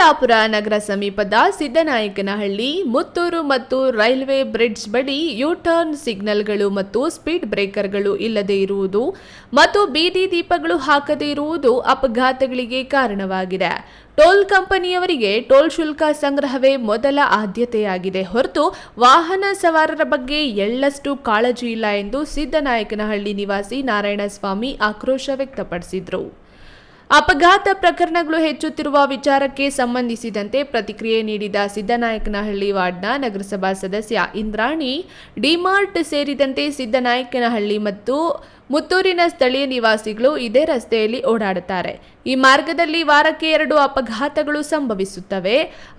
ದೊಡ್ಡಬಳ್ಳಾಪುರ ನಗರ ಸಮೀಪದ ಸಿದ್ದನಾಯಕನಹಳ್ಳಿ, ಮುತ್ತೂರು ಮತ್ತು railway bridge ಬಳಿ ಯೂಟರ್ನ್ ಸಿಗ್ನಲ್ಗಳು ಮತ್ತು ಸ್ಪೀಡ್ ಬ್ರೇಕರ್ಗಳು ಇಲ್ಲದೆ ಇರುವುದು ಮತ್ತು ಬೀದಿ ದೀಪಗಳು ಹಾಕದೇ ಇರುವುದು ಅಪಘಾತಗಳಿಗೆ ಕಾರಣವಾಗಿದೆ. ಟೋಲ್ ಕಂಪನಿಯವರಿಗೆ ಟೋಲ್ ಶುಲ್ಕ ಸಂಗ್ರಹವೇ ಮೊದಲ ಆದ್ಯತೆಯಾಗಿದೆ ಹೊರತು ವಾಹನ ಸವಾರರ ಬಗ್ಗೆ ಎಳ್ಳಷ್ಟು ಕಾಳಜಿ ಇಲ್ಲ ಎಂದು ಸಿದ್ದನಾಯಕನಹಳ್ಳಿ ನಿವಾಸಿ ನಾರಾಯಣಸ್ವಾಮಿ ಆಕ್ರೋಶ ವ್ಯಕ್ತಪಡಿಸಿದರು. ಅಪಘಾತ ಪ್ರಕರಣಗಳು ಹೆಚ್ಚುತ್ತಿರುವ ವಿಚಾರಕ್ಕೆ ಸಂಬಂಧಿಸಿದಂತೆ ಪ್ರತಿಕ್ರಿಯೆ ನೀಡಿದ ಸಿದ್ದನಾಯಕನಹಳ್ಳಿ ವಾರ್ಡ್ನ ನಗರಸಭಾ ಸದಸ್ಯ ಇಂದ್ರಾಣಿ, ಡಿಮಾರ್ಟ್ ಸೇರಿದಂತೆ ಸಿದ್ದನಾಯಕನಹಳ್ಳಿ ಮತ್ತು ಮುತ್ತೂರಿನ ಸ್ಥಳೀಯ ನಿವಾಸಿಗಳು ಇದೇ ರಸ್ತೆಯಲ್ಲಿ ಓಡಾಡುತ್ತಾರೆ. ಈ ಮಾರ್ಗದಲ್ಲಿ ವಾರಕ್ಕೆ ಎರಡು ಅಪಘಾತಗಳು ಸಂಭವಿಸುತ್ತವೆ.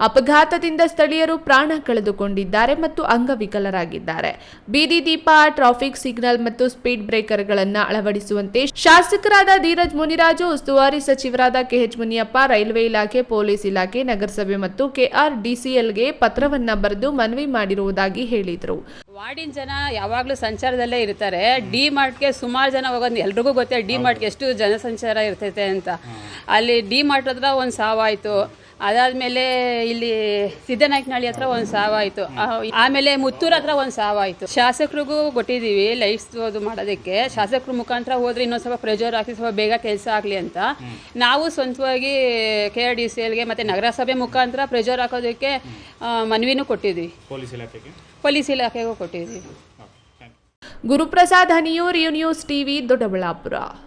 ಅಪಘಾತದಿಂದ ಸ್ಥಳೀಯರು ಪ್ರಾಣ ಕಳೆದುಕೊಂಡಿದ್ದಾರೆ ಮತ್ತು ಅಂಗವಿಕಲರಾಗಿದ್ದಾರೆ. ಬೀದಿ ದೀಪ, ಟ್ರಾಫಿಕ್ ಸಿಗ್ನಲ್ ಮತ್ತು ಸ್ಪೀಡ್ ಬ್ರೇಕರ್ಗಳನ್ನು ಅಳವಡಿಸುವಂತೆ ಶಾಸಕರಾದ ಧೀರಜ್ ಮುನಿರಾಜು, ಉಸ್ತುವಾರಿ ಸಚಿವರಾದ ಕೆಎಚ್ ಮುನಿಯಪ್ಪ, ರೈಲ್ವೆ ಇಲಾಖೆ, ಪೊಲೀಸ್ ಇಲಾಖೆ, ನಗರಸಭೆ ಮತ್ತು ಕೆಆರ್ಡಿಸಿಎಲ್ಗೆ ಪತ್ರವನ್ನ ಬರೆದು ಮನವಿ ಮಾಡಿರುವುದಾಗಿ ಹೇಳಿದರು. ವಾರ್ಡಿನ ಜನ ಯಾವಾಗಲೂ ಸಂಚಾರದಲ್ಲೇ ಇರ್ತಾರೆ. ಡಿ ಮಾರ್ಟ್ಗೆ ಸುಮಾರು ಜನ ಹೋಗೋದು ಎಲ್ರಿಗೂ ಗೊತ್ತೇ ಡಿ ಮಾರ್ಟ್ಗೆ ಎಷ್ಟು ಜನಸಂಚಾರ ಇರ್ತೈತೆ ಅಂತ. ಅಲ್ಲಿ ಡಿ ಮಾರ್ಟ್ ಹತ್ರ ಒಂದು ಸಾವಾಯಿತು. ಅದಾದಮೇಲೆ ಇಲ್ಲಿ ಸಿದ್ದನಾಯಕನಹಳ್ಳಿ ಹತ್ರ ಒಂದು ಸಾವಾಯಿತು ಆಮೇಲೆ ಮುತ್ತೂರ್ ಹತ್ರ ಒಂದು ಸಾವಾಯಿತು ಶಾಸಕರಿಗೂ ಕೊಟ್ಟಿದ್ದೀವಿ ಲೈಟ್ಸ್ ಅದು ಮಾಡೋದಕ್ಕೆ. ಶಾಸಕರ ಮುಖಾಂತರ ಹೋದ್ರೆ ಇನ್ನೊಂದು ಸ್ವಲ್ಪ ಪ್ರೆಜರ್ ಹಾಕಿ ಸ್ವಲ್ಪ ಬೇಗ ಕೆಲಸ ಆಗಲಿ ಅಂತ. ನಾವು ಸ್ವಂತವಾಗಿ ಕೆ ಆರ್ ಡಿ ಸಿ ಎಲ್ಗೆ ಮತ್ತು ನಗರಸಭೆ ಮುಖಾಂತರ ಪ್ರೆಜರ್ ಹಾಕೋದಕ್ಕೆ ಮನವಿನೂ ಕೊಟ್ಟಿದ್ವಿ. ಪೊಲೀಸ್ ಇಲಾಖೆಗೆ? ಪೊಲೀಸ್ ಇಲಾಖೆಗೂ ಕೊಟ್ಟಿದ್ವಿ. Guruprasad Haniyur U news TV Doddaballapura.